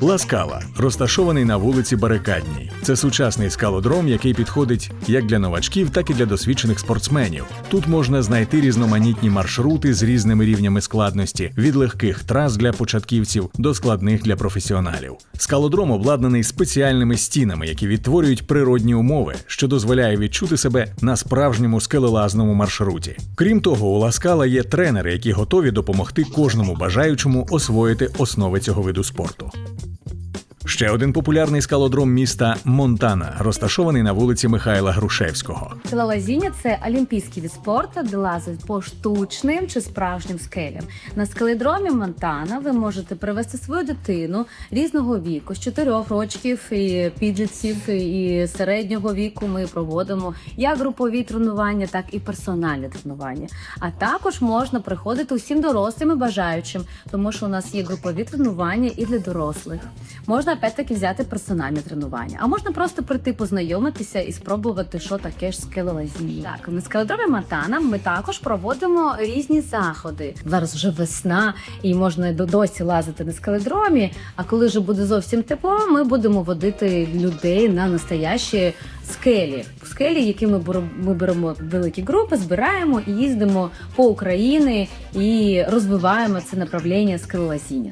Ласкала розташований на вулиці Барикадній. Це сучасний скалодром, який підходить як для новачків, так і для досвідчених спортсменів. Тут можна знайти різноманітні маршрути з різними рівнями складності, від легких трас для початківців до складних для професіоналів. Скалодром обладнаний спеціальними стінами, які відтворюють природні умови, що дозволяє відчути себе на справжньому скелелазному маршруті. Крім того, у Ласкала є тренери, які готові допомогти кожному бажаючому освоїти основи цього виду спорту. Ще один популярний скалодром міста Монтана, розташований на вулиці Михайла Грушевського. Скелелазіння – це олімпійський від спорту, де лазить по штучним чи справжнім скелям. На скеледромі Монтана ви можете привести свою дитину різного віку, з 4 років, і підлітків, і середнього віку. Ми проводимо як групові тренування, так і персональні тренування. А також можна приходити усім дорослим і бажаючим, тому що у нас є групові тренування і для дорослих. Можна опять-таки взяти персональне тренування, а можна просто прийти познайомитися і спробувати, що таке ж скелелазіння. Так, на скеледромі Монтана ми також проводимо різні заходи. Зараз вже весна, і можна до- досі лазити на скеледромі. А коли вже буде зовсім тепло, ми будемо водити людей на настоящі скелі. Скелі, які ми беремо, ми беремо великі групи, збираємо і їздимо по Україні і розвиваємо це направлення скелелазіння.